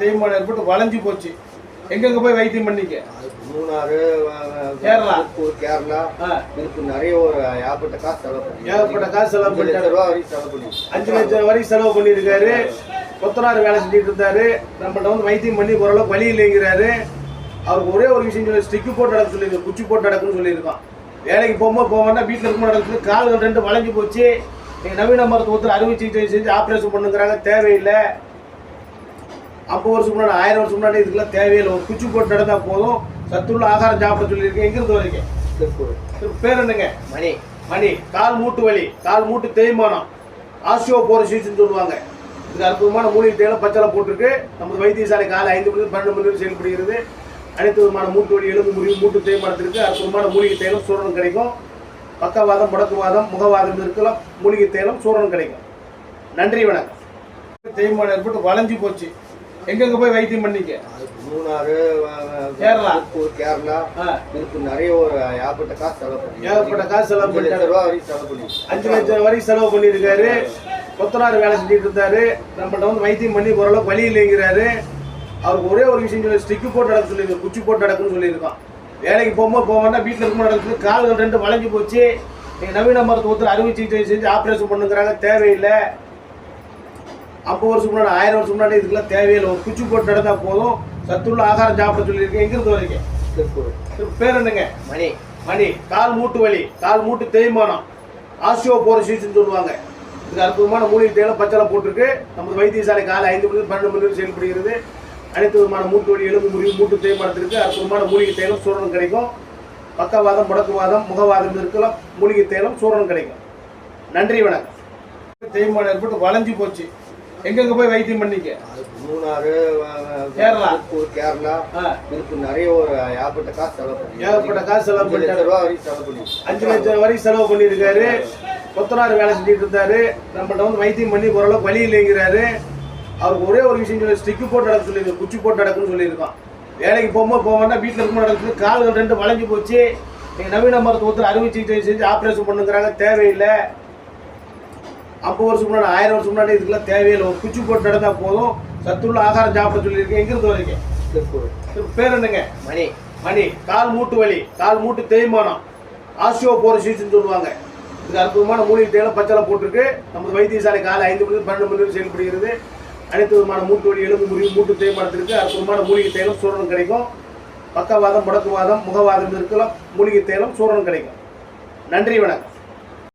தேய்மானம் ஏற்பட்டு வளைஞ்சு போச்சு. எங்கெங்க போய் வைத்தியம் பண்ணீங்க மூணாறு கேரளா. கேரளா. இதுக்கு நிறைய ஒரு ஏகப்பட்ட காசு செலவு பண்ணி ஏகப்பட்ட காசு செலவு லட்சம் பண்ணிட்டாரு ரூபா வரைக்கும் செலவு பண்ணி அஞ்சு லட்சம் வரைக்கும் செலவு பண்ணியிருக்காரு கொத்தனார் வேலை செஞ்சுட்டு இருந்தாரு. நம்மள்ட்ட வந்து வைத்தியம் பண்ணி ஓரளவுக்கு வழி இல்லைங்கிறாரு. அவருக்கு ஒரே ஒரு விஷயம் சொல்லி ஸ்டிக்கு போட்டு நடக்க சொல்லியிருக்கோம் குச்சி போட்டு நடக்குன்னு சொல்லியிருக்கோம் வேலைக்கு போகும்போது போவோம்னா வீட்டில் இருக்கும்போது நடக்குது. கால்கள் ரெண்டு வளைஞ்சு போச்சு. நீங்கள் நவீன மருத்துவத்தில் அறுவை சிகிச்சை செஞ்சு ஆப்ரேஷன் பண்ணுங்கிறாங்க. தேவையில்லை. ஐம்பது வருஷம் முன்னாடி ஆயிரம் வருஷம் முன்னாடி இதுக்கெல்லாம் தேவையில்லை ஒரு குச்சி போட்டு நடந்தா போதும். சத்துள்ள ஆகாரம் சாப்பிட சொல்லியிருக்கேன். எங்கிருந்து வரைக்கும் திருப்பூர். இதுக்கு பேர் என்னங்க? மணி. மணி. கால் மூட்டு வலி. கால் மூட்டு தேய்மானம். ஆஸ்டியோ போரசிஸ்ன்னு சொல்லுவாங்க. இது அற்புதமான மூலிகை தேயிலை பச்சளை போட்டிருக்கு. நமது வைத்தியசாலை காலை ஐந்து மணி பன்னெண்டு மணி செயல்படுகிறது. அனைத்து விதமான மூட்டு வலி எலும்பு முறிவு மூட்டு தேய்மானத்திற்கு அற்புதமான மூலிகை தேயிலும் சூரணம் கிடைக்கும். பக்கவாதம் முடக்குவாதம் முகவாதம் இருக்கலாம். மூலிகை தேயிலும் சூரணம் கிடைக்கும். நன்றி வணக்கம். தேய்மானம் ஏற்பட்டு வளைஞ்சு போச்சு. எங்கெங்க போய் வைத்தியம் பண்ணீங்க? மூணாறு கேரளா. கேரளா. இதுக்கு நிறைய ஒரு ஏகப்பட்ட காசு செலவு பண்ணி. ஏகப்பட்ட காசு செலவு லட்சம் பண்ணிட்டாரு. ரூபா வரைக்கும் செலவு பண்ணி. அஞ்சு லட்சம் வரைக்கும் செலவு பண்ணியிருக்காரு. கொத்தனார் வேலை செஞ்சுட்டு இருந்தாரு. நம்மள்ட்ட வந்து வைத்தியம் பண்ணி ஓரளவுக்கு வழி இல்லைங்கிறாரு. அவருக்கு ஒரே ஒரு விஷயம் சொல்லி ஸ்டிக்கு போட்டு நடக்க சொல்லியிருக்கோம் குச்சி போட்டு நடக்குன்னு சொல்லியிருக்கோம் வேலைக்கு போகும்போது போவோம்னா வீட்டில் இருக்கும்போது நடக்குது. கால்கள் ரெண்டு வளைஞ்சு போச்சு. நீங்கள் நவீன மருத்துவத்தில் அறுவை சிகிச்சை செஞ்சு ஆப்ரேஷன் பண்ணுங்கிறாங்க. தேவையில்லை. ஐம்பது வருஷம் முன்னாடி ஆயிரம் வருஷம் முன்னாடி இதுக்கெல்லாம் தேவையில்லை ஒரு குச்சி போட்டு நடந்தா போதும். சத்துள்ள ஆகாரம் சாப்பிட சொல்லியிருக்கேன். எங்கிருந்து வரைக்கும் திருப்பூர் பேர் என்னங்க? மணி. மணி. கால் மூட்டு வலி. கால் மூட்டு தேய்மானம். ஆஸ்டியோ போரசிஸ்ன்னு சொல்லுவாங்க. இது அற்புதமான மூலிகை தேயிலை பச்சளை போட்டிருக்கு. நமது வைத்தியசாலை காலை ஐந்து மணி பன்னெண்டு மணி நேரம் செயல்படுகிறது. அனைத்து விதமான மூட்டு வலி எலும்பு முறிவு மூட்டு தேய்மானத்திற்கு அற்புதமான மூலிகை தேயிலும் சூரணம் கிடைக்கும். பக்கவாதம் முடக்குவாதம் முகவாதம் இருக்கலாம். மூலிகை தேயிலும் சூரணம் கிடைக்கும். நன்றி வணக்கம். தேய்மானம் ஏற்பட்டு வளைஞ்சு போச்சு. எங்கெங்க போய் வைத்தியம் பண்ணீங்க மூணாறு கேரளா. கேரளா. இதுக்கு நிறைய ஒரு ஏகப்பட்ட காசு செலவு பண்ணி ஏகப்பட்ட காசு செலவு அஞ்சு லட்சம் ரூபா வரைக்கும் செலவு பண்ணி அஞ்சு லட்சம் வரைக்கும் செலவு பண்ணியிருக்காரு கொத்தனார் வேலை செஞ்சுட்டு இருந்தாரு. நம்மள்ட்ட வந்து வைத்தியம் பண்ணி ஓரளவுக்கு வழி இல்லைங்கிறாரு. அவருக்கு ஒரே ஒரு விஷயம் சொல்லி ஸ்டிக்கு போட்டு நடக்க சொல்லியிருக்கோம் குச்சி போட்டு நடக்குன்னு சொல்லியிருக்கோம் வேலைக்கு போகும்போது போவோம்னா வீட்டில் இருக்கும்போது நடக்குது. கால்கள் ரெண்டு வளைஞ்சு போச்சு. நீங்கள் நவீன மருத்துவத்தில் அறுவை சிகிச்சை செஞ்சு ஆப்ரேஷன் பண்ணுங்கிறாங்க. தேவையில்லை. ஐம்பது வருஷம் முன்னாடி ஆயிரம் வருஷம் முன்னாடி இதுக்கெல்லாம் தேவையில்லை ஒரு குச்சி போட்டு நடந்தா போதும். சத்துள்ள ஆகாரம் சாப்பிட சொல்லியிருக்கேன். எங்கிருந்து வரைக்கும். திருப்பூர் பேர் என்னங்க? மணி. மணி. கால் மூட்டு வலி. கால் மூட்டு தேய்மானம். ஆஸ்டியோ போரசிஸ்ன்னு சொல்லுவாங்க. இது அற்புதமான மூலிகை தேயிலை பச்சளை போட்டிருக்கு. நமது வைத்தியசாலை காலை ஐந்து மணி பன்னெண்டு மணி செயல்படுகிறது. அனைத்து விதமான மூட்டு வலி எலும்பு முறிவு மூட்டு தேய்மானத்திற்கு அற்புதமான மூலிகை தேயிலும் சூரணம் கிடைக்கும். பக்கவாதம் முடக்குவாதம் முகவாதம் இருக்கலாம். மூலிகை தேயிலும் சூரணம் கிடைக்கும். நன்றி வணக்கம்.